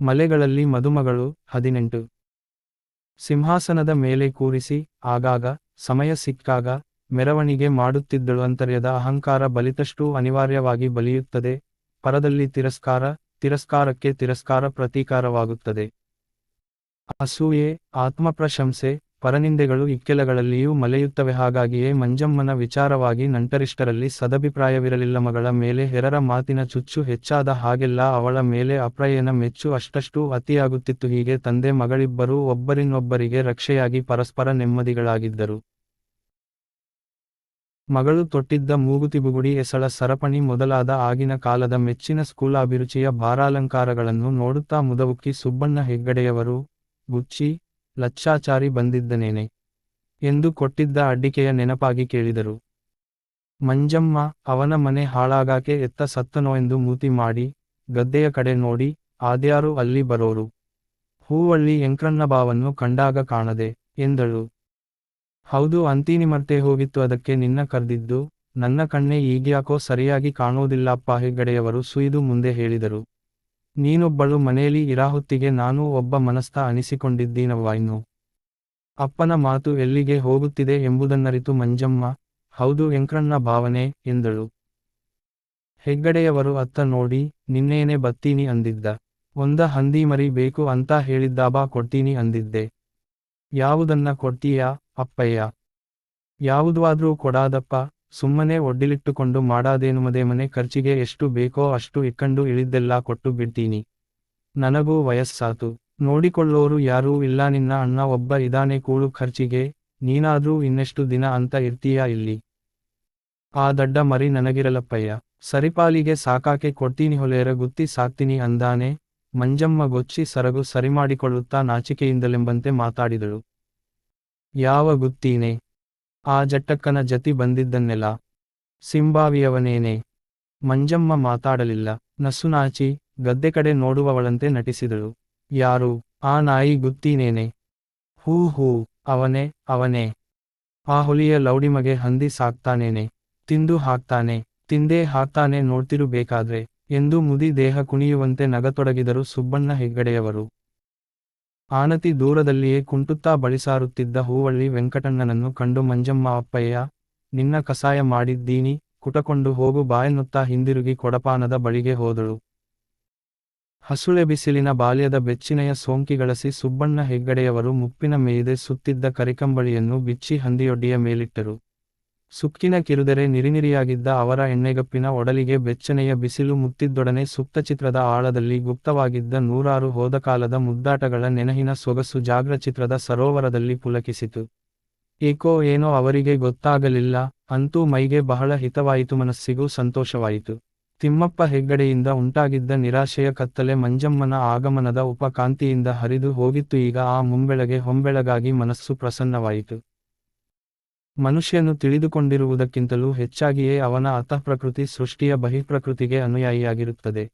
ಮಲೆಗಳಲ್ಲಿ ಮದುಮಗಳು ಹದಿನೆಂಟು. ಸಿಂಹಾಸನದ ಮೇಲೆ ಕೂರಿಸಿ, ಆಗಾಗ, ಸಮಯ ಸಿಕ್ಕಾಗ, ಮೆರವಣಿಗೆ ಮಾಡುತ್ತಿದ್ದಳು. ಅಂತರ್ಯದ ಅಹಂಕಾರ ಬಲಿತಷ್ಟೂ ಅನಿವಾರ್ಯವಾಗಿ ಬಲಿಯುತ್ತದೆ. ಪರದಲ್ಲಿ ತಿರಸ್ಕಾರ, ತಿರಸ್ಕಾರಕ್ಕೆ ತಿರಸ್ಕಾರ ಪ್ರತೀಕಾರವಾಗುತ್ತದೆ. ಅಸೂಯೆ, ಆತ್ಮಪ್ರಶಂಸೆ ಪರನಿಂದೆಗಳು ಇಕ್ಕೆಲಗಳಲ್ಲಿಯೂ ಮಲೆಯುತ್ತವೆ. ಹಾಗಾಗಿಯೇ ಮಂಜಮ್ಮನ ವಿಚಾರವಾಗಿ ನಂಟರಿಷ್ಟರಲ್ಲಿ ಸದಭಿಪ್ರಾಯವಿರಲಿಲ್ಲ. ಮಗಳ ಮೇಲೆ ಹೆರರ ಮಾತಿನ ಚುಚ್ಚು ಹೆಚ್ಚಾದ ಹಾಗೆಲ್ಲ ಅವಳ ಮೇಲೆ ಅಪ್ರಯನ ಮೆಚ್ಚು ಅಷ್ಟಷ್ಟು ಅತಿಯಾಗುತ್ತಿತ್ತು. ಹೀಗೆ ತಂದೆ ಮಗಳಿಬ್ಬರೂ ಒಬ್ಬರಿನ್ನೊಬ್ಬರಿಗೆ ರಕ್ಷೆಯಾಗಿ ಪರಸ್ಪರ ನೆಮ್ಮದಿಗಳಾಗಿದ್ದರು. ಮಗಳು ತೊಟ್ಟಿದ್ದ ಮೂಗುತಿಬುಗುಡಿ ಎಸಳ ಸರಪಣಿ ಮೊದಲಾದ ಆಗಿನ ಕಾಲದ ಮೆಚ್ಚಿನ ಸ್ಕೂಲ್ ಅಭಿರುಚಿಯ ಭಾರಾಲಂಕಾರಗಳನ್ನು ನೋಡುತ್ತಾ ಮುದವುಕ್ಕಿ ಸುಬ್ಬಣ್ಣ ಹೆಗ್ಗಡೆಯವರು, ಗುಚ್ಚಿ ಲಚ್ಚಾಚಾರಿ ಬಂದಿದ್ದನೇನೆ ಎಂದು ಕೊಟ್ಟಿದ್ದ ಅಡ್ಡಿಕೆಯ ನೆನಪಾಗಿ ಕೇಳಿದರು. ಮಂಜಮ್ಮ ಅವನ ಮನೆ ಹಾಳಾಗಾಕೆ ಎತ್ತ ಸತ್ತನೋ ಎಂದು ಮೂತಿ ಮಾಡಿ, ಗದ್ದೆಯ ಕಡೆ ನೋಡಿ, ಆದ್ಯಾರು ಅಲ್ಲಿ ಬರೋರು. ಹೂವಳ್ಳಿ ಎಂಕ್ರನ್ನ ಬಾವನ್ನು ಕಂಡಾಗ ಕಾಣದೆ, ಎಂದಳು. ಹೌದು ಅಂತೀನಿ ಮರ್ತೆ ಹೋಗಿತ್ತು ಅದಕ್ಕೆ ನಿನ್ನ ಕರೆದಿದ್ದು, ನನ್ನ ಕಣ್ಣೆ ಈಗ್ಯಾಕೋ ಸರಿಯಾಗಿ ಕಾಣೋದಿಲ್ಲಪ್ಪ ಹೆಗ್ಗಡೆಯವರು ಸುಯ್ದು ಮುಂದೆ ಹೇಳಿದರು. ನೀನೊಬ್ಬಳು ಮನೇಲಿ ಇರಾಹೊತ್ತಿಗೆ ನಾನೂ ಒಬ್ಬ ಮನಸ್ಥ ಅನಿಸಿಕೊಂಡಿದ್ದೀನವ್ವ ಅಪ್ಪನ ಮಾತು ಎಲ್ಲಿಗೆ ಹೋಗುತ್ತಿದೆ ಎಂಬುದನ್ನರಿತು ಮಂಜಮ್ಮ, ಹೌದು ವೆಂಕ್ರಣ್ಣ ಭಾವನೆ, ಎಂದಳು. ಹೆಗ್ಗಡೆಯವರು ಅತ್ತ ನೋಡಿ, ನಿನ್ನೇನೆ ಬತ್ತೀನಿ ಅಂದಿದ್ದ. ಒಂದ ಹಂದಿ ಮರಿ ಬೇಕು ಅಂತ ಹೇಳಿದ್ದಾಬಾ ಕೊಡ್ತೀನಿ ಅಂದಿದ್ದೆ. ಯಾವುದನ್ನ ಕೊಡ್ತೀಯಾ ಅಪ್ಪಯ್ಯ? ಯಾವುದಾದ್ರೂ ಕೊಡಾದಪ್ಪ. ಸುಮ್ಮನೆ ಒಡ್ಡಿಲಿಟ್ಟುಕೊಂಡು ಮಾಡಾದೇನು ಮದೆ ಮನೆ ಖರ್ಚಿಗೆ ಎಷ್ಟು ಬೇಕೋ ಅಷ್ಟು ಇಕ್ಕಂಡು ಇಳಿದ್ದೆಲ್ಲ ಕೊಟ್ಟು ಬಿಡ್ತೀನಿ. ನನಗೂ ವಯಸ್ಸಾತು. ನೋಡಿಕೊಳ್ಳೋರು ಯಾರೂ ಇಲ್ಲ, ನಿನ್ನ ಅಣ್ಣ ಒಬ್ಬ ಇದಾನೆ ಕೂಳು ಖರ್ಚಿಗೆ, ನೀನಾದ್ರೂ ಇನ್ನೆಷ್ಟು ದಿನ ಅಂತ ಇರ್ತೀಯಾ ಇಲ್ಲಿ? ಆ ದಡ್ಡ ಮರಿ ನನಗಿರಲಪ್ಪಯ್ಯ. ಸರಿಪಾಲಿಗೆ ಸಾಕಾಕೆ ಕೊಡ್ತೀನಿ ಹೊಲೆಯರ ಗುತ್ತಿ ಸಾಕ್ತೀನಿ ಅಂದಾನೆ. ಮಂಜಮ್ಮ ಗೊಚ್ಚಿ ಸರಗು ಸರಿಮಾಡಿಕೊಳ್ಳುತ್ತಾ ನಾಚಿಕೆಯಿಂದಲೆಂಬಂತೆ ಮಾತಾಡಿದಳು. ಯಾವ ಗುತ್ತೀನೆ? ಆ ಜಟ್ಟಕ್ಕನ ಜತಿ ಬಂದಿದ್ದನ್ನೆಲ್ಲ ಸಿಂಬಾವಿಯವನೇನೆ. ಮಂಜಮ್ಮ ಮಾತಾಡಲಿಲ್ಲ. ನಸುನಾಚಿ ಗದ್ದೆ ಕಡೆ ನೋಡುವವಳಂತೆ ನಟಿಸಿದಳು. ಯಾರು? ಆ ನಾಯಿ ಗುತ್ತೀನೇನೆ. ಹೂ ಹೂ, ಅವನೇ ಅವನೇ. ಆ ಹುಲಿಯ ಲೌಡಿಮಗೆ ಹಂದಿ ಸಾಕ್ತಾನೇನೆ. ತಿಂದು ಹಾಕ್ತಾನೆ. ತಿಂದೇ ಹಾಕ್ತಾನೆ ನೋಡ್ತಿರು ಬೇಕಾದ್ರೆ ಎಂದು ಮುದಿ ದೇಹ ಕುಣಿಯುವಂತೆ ನಗತೊಡಗಿದರು ಸುಬ್ಬಣ್ಣ ಹೆಗ್ಗಡೆಯವರು. ಆನತಿ ದೂರದಲ್ಲಿಯೇ ಕುಂಟುತ್ತಾ ಬಳಿಸಾರುತ್ತಿದ್ದ ಹೂವಳ್ಳಿ ವೆಂಕಟಣ್ಣನನ್ನು ಕಂಡು ಮಂಜಮ್ಮ ಅಪ್ಪಯ್ಯ, ನಿನ್ನ ಕಸಾಯ ಮಾಡಿದ್ದೀನಿ, ಕುಟಕೊಂಡು ಹೋಗು ಬಾಯನ್ನುತ್ತಾ ಹಿಂದಿರುಗಿ ಕೊಡಪಾನದ ಬಳಿಗೆ ಹೋದಳು. ಹಸುಳೆ ಬಿಸಿಲಿನ ಬಾಲ್ಯದ ಬೆಚ್ಚಿನೆಯ ಸೋಂಕಿಗಳಸಿ ಸುಬ್ಬಣ್ಣ ಹೆಗ್ಗಡೆಯವರು ಮುಪ್ಪಿನ ಮೇಯ್ದೆ ಸುತ್ತಿದ್ದ ಕರಿಕಂಬಳಿಯನ್ನು ಬಿಚ್ಚಿ ಹಂದಿಯೊಡ್ಡಿಯ ಮೇಲಿಟ್ಟರು. ಸುಕ್ಕಿನ ಕಿರುದೆರೆ ನಿರಿನಿರಿಯಾಗಿದ್ದ ಅವರ ಎಣ್ಣೆಗಪ್ಪಿನ ಒಡಲಿಗೆ ಬೆಚ್ಚನೆಯ ಬಿಸಿಲು ಮುತ್ತಿದ್ದೊಡನೆ ಸುಪ್ತಚಿತ್ರದ ಆಳದಲ್ಲಿ ಗುಪ್ತವಾಗಿದ್ದ ನೂರಾರು ಹೋದಕಾಲದ ಮುದ್ದಾಟಗಳ ನೆನಹಿನ ಸೊಗಸು ಜಾಗ್ರಚಿತ್ರದ ಸರೋವರದಲ್ಲಿ ಪುಲಕಿಸಿತು. ಏಕೋ ಏನೋ ಅವರಿಗೆ ಗೊತ್ತಾಗಲಿಲ್ಲ, ಅಂತೂ ಮೈಗೆ ಬಹಳ ಹಿತವಾಯಿತು, ಮನಸ್ಸಿಗೂ ಸಂತೋಷವಾಯಿತು. ತಿಮ್ಮಪ್ಪ ಹೆಗ್ಗಡೆಯಿಂದ ಉಂಟಾಗಿದ್ದ ನಿರಾಶೆಯ ಕತ್ತಲೆ ಮಂಜಮ್ಮನ ಆಗಮನದ ಉಪಕಾಂತಿಯಿಂದ ಹರಿದು ಹೋಗಿತ್ತು, ಈಗ ಆ ಮುಂಬೆಳಗೆ ಹೊಂಬೆಳಗಾಗಿ ಮನಸ್ಸು ಪ್ರಸನ್ನವಾಯಿತು. ಮನುಷ್ಯನು ತಿಳಿದುಕೊಂಡಿರುವುದಕ್ಕಿಂತಲೂ ಹೆಚ್ಚಾಗಿಯೇ ಅವನ ಅಂತಃಪ್ರಕೃತಿ ಸೃಷ್ಟಿಯ ಬಹಿಃಪ್ರಕೃತಿಗೆ ಅನುಯಾಯಿಯಾಗಿರುತ್ತದೆ.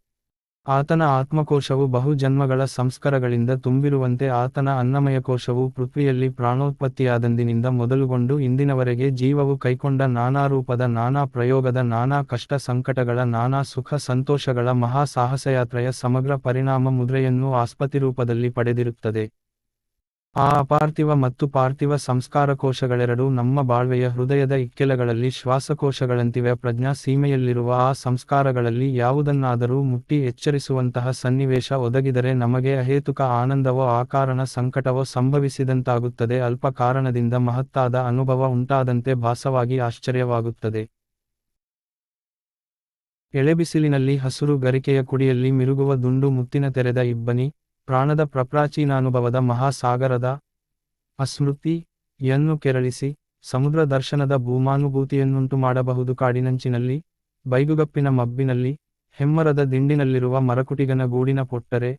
ಆತನ ಆತ್ಮಕೋಶವು ಬಹು ಜನ್ಮಗಳ ಸಂಸ್ಕಾರಗಳಿಂದ ತುಂಬಿರುವಂತೆ ಆತನ ಅನ್ನಮಯ ಕೋಶವು ಪೃಥ್ವಿಯಲ್ಲಿ ಪ್ರಾಣೋತ್ಪತ್ತಿಯಾದಂದಿನಿಂದ ಮೊದಲುಗೊಂಡು ಇಂದಿನವರೆಗೆ ಜೀವವು ಕೈಕೊಂಡ ನಾನಾ ರೂಪದ ನಾನಾ ಪ್ರಯೋಗದ ನಾನಾ ಕಷ್ಟ ಸಂಕಟಗಳ ನಾನಾ ಸುಖ ಸಂತೋಷಗಳ ಮಹಾ ಸಾಹಸಯಾತ್ರೆಯ ಸಮಗ್ರ ಪರಿಣಾಮ ಮುದ್ರೆಯನ್ನು ಆಸ್ಪತಿ ರೂಪದಲ್ಲಿ ಪಡೆದಿರುತ್ತದೆ. ಆ ಅಪಾರ್ಥಿವ ಮತ್ತು ಪಾರ್ಥಿವ ಸಂಸ್ಕಾರಕೋಶಗಳೆರಡೂ ನಮ್ಮ ಬಾಳ್ವೆಯ ಹೃದಯದ ಇಕ್ಕೆಲಗಳಲ್ಲಿ ಶ್ವಾಸಕೋಶಗಳಂತಿವೆ. ಪ್ರಜ್ಞಾ ಸೀಮೆಯಲ್ಲಿರುವ ಆ ಸಂಸ್ಕಾರಗಳಲ್ಲಿ ಯಾವುದನ್ನಾದರೂ ಮುಟ್ಟಿ ಎಚ್ಚರಿಸುವಂತಹ ಸನ್ನಿವೇಶ ಒದಗಿದರೆ ನಮಗೆ ಅಹೇತುಕ ಆನಂದವೋ ಆಕಾರಣ ಸಂಕಟವೋ ಸಂಭವಿಸಿದಂತಾಗುತ್ತದೆ. ಅಲ್ಪ ಕಾರಣದಿಂದ ಮಹತ್ತಾದ ಅನುಭವ ಉಂಟಾದಂತೆ ಭಾಸವಾಗಿ ಆಶ್ಚರ್ಯವಾಗುತ್ತದೆ. ಎಳೆಬಿಸಿಲಿನಲ್ಲಿ ಹಸುರು ಗರಿಕೆಯ ಕುಡಿಯಲ್ಲಿ ಮಿರುಗುವ ದುಂಡು ಮುತ್ತಿನ ತೆರೆದ ಇಬ್ಬನಿ. ಪ್ರಾಣದ ಪ್ರಪ್ರಾಚೀನಾನುಭವದ ಮಹಾಸಾಗರದ ಅಸ್ಮೃತಿ ಯನ್ನು ಕೆರಳಿಸಿ ಸಮುದ್ರ ದರ್ಶನದ ಭೂಮಾನುಭೂತಿಯನ್ನುಂಟು ಮಾಡಬಹುದು ಕಾಡಿನಂಚಿನಲ್ಲಿ, ಬೈಗುಗಪ್ಪಿನ ಮಬ್ಬಿನಲ್ಲಿ, ಹೆಮ್ಮರದ ದಿಂಡಿನಲ್ಲಿರುವ ಮರಕುಟಿಗನ ಗೂಡಿನ ಪೊಟ್ಟರೆ,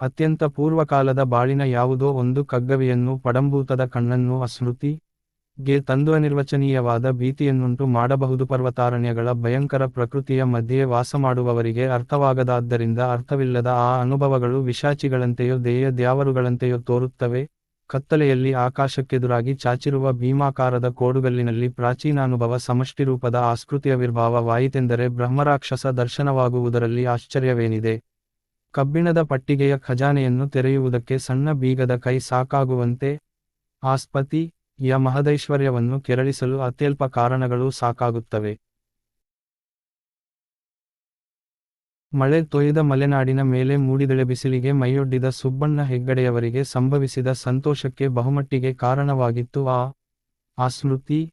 ಅತ್ಯಂತ ಪೂರ್ವಕಾಲದ ಬಾಳಿನ ಯಾವುದೋ ಒಂದು ಕಗ್ಗವಿಯನ್ನು ಪಡಂಭೂತದ ಕಣ್ಣನ್ನು ಅಸ್ಮೃತಿ ಗೆ ತಂದು ಅನಿರ್ವಚನೀಯವಾದ ಭೀತಿಯನ್ನುಂಟು ಮಾಡಬಹುದು ಪರ್ವತಾರಣ್ಯಗಳ ಭಯಂಕರ ಪ್ರಕೃತಿಯ ಮಧ್ಯೆ ವಾಸ ಮಾಡುವವರಿಗೆ ಅರ್ಥವಾಗದಾದ್ದರಿಂದ ಅರ್ಥವಿಲ್ಲದ ಆ ಅನುಭವಗಳು ವಿಶಾಚಿಗಳಂತೆಯೋ ದೇಯ ದ್ಯಾವರುಗಳಂತೆಯೋ ತೋರುತ್ತವೆ. ಕತ್ತಲೆಯಲ್ಲಿ ಆಕಾಶಕ್ಕೆದುರಾಗಿ ಚಾಚಿರುವ ಭೀಮಾಕಾರದ ಕೋಡುಗಲ್ಲಿನಲ್ಲಿ ಪ್ರಾಚೀನಾನುಭವ ಕಬ್ಬಿಣದ ಪಟ್ಟಿಗೆಯ ಖಜಾನೆಯನ್ನು ತೆರೆಯುವುದಕ್ಕೆ ಸಣ್ಣ ಬೀಗದ ಕೈ ಸಾಕಾಗುವಂತೆ. ಆಸ್ಪತಿ ಯ ಮಹದೈಶ್ವರ್ಯವನ್ನು ಕೆರಳಿಸಲು ಅತ್ಯಲ್ಪ ಕಾರಣಗಳು ಸಾಕಾಗುತ್ತವೆ. ಮಳೆ ತೊಯ್ದ ಮಲೆನಾಡಿನ ಮೇಲೆ ಮೂಡಿದಳೆ ಬಿಸಿಲಿಗೆ ಮೈಯೊಡ್ಡಿದ ಸುಬ್ಬಣ್ಣ ಹೆಗ್ಗಡೆಯವರಿಗೆ ಸಂಭವಿಸಿದ ಸಂತೋಷಕ್ಕೆ ಬಹುಮಟ್ಟಿಗೆ ಕಾರಣವಾಗಿತ್ತು. ಆ ಆ ಸ್ಮೃತಿ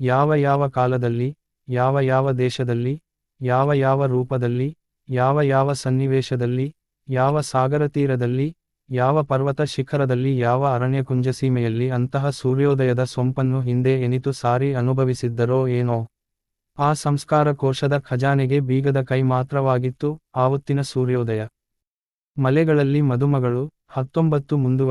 ಯಾವ ಯಾವ ಕಾಲದಲ್ಲಿ, ಯಾವ ಯಾವ ದೇಶದಲ್ಲಿ, ಯಾವ ಯಾವ ರೂಪದಲ್ಲಿ, ಯಾವ ಯಾವ ಸನ್ನಿವೇಶದಲ್ಲಿ, ಯಾವ ಸಾಗರ ತೀರದಲ್ಲಿ ಯಾವ ಪರ್ವತ ಶಿಖರದಲ್ಲಿ ಯಾವ ಅರಣ್ಯಕುಂಜ ಸೀಮೆಯಲ್ಲಿ ಅಂತಹ ಸೂರ್ಯೋದಯದ ಸೊಂಪನ್ನು ಹಿಂದೆ ಎನಿತು ಸಾರಿ ಅನುಭವಿಸಿದ್ದರೋ ಏನೋ. ಆ ಸಂಸ್ಕಾರ ಕೋಶದ ಖಜಾನೆಗೆ ಬೀಗದ ಕೈ ಮಾತ್ರವಾಗಿತ್ತು ಆವತ್ತಿನ ಸೂರ್ಯೋದಯ. ಮಲೆಗಳಲ್ಲಿ ಮದುಮಗಳು, ಹತ್ತೊಂಬತ್ತು ಮುಂದುವರೆ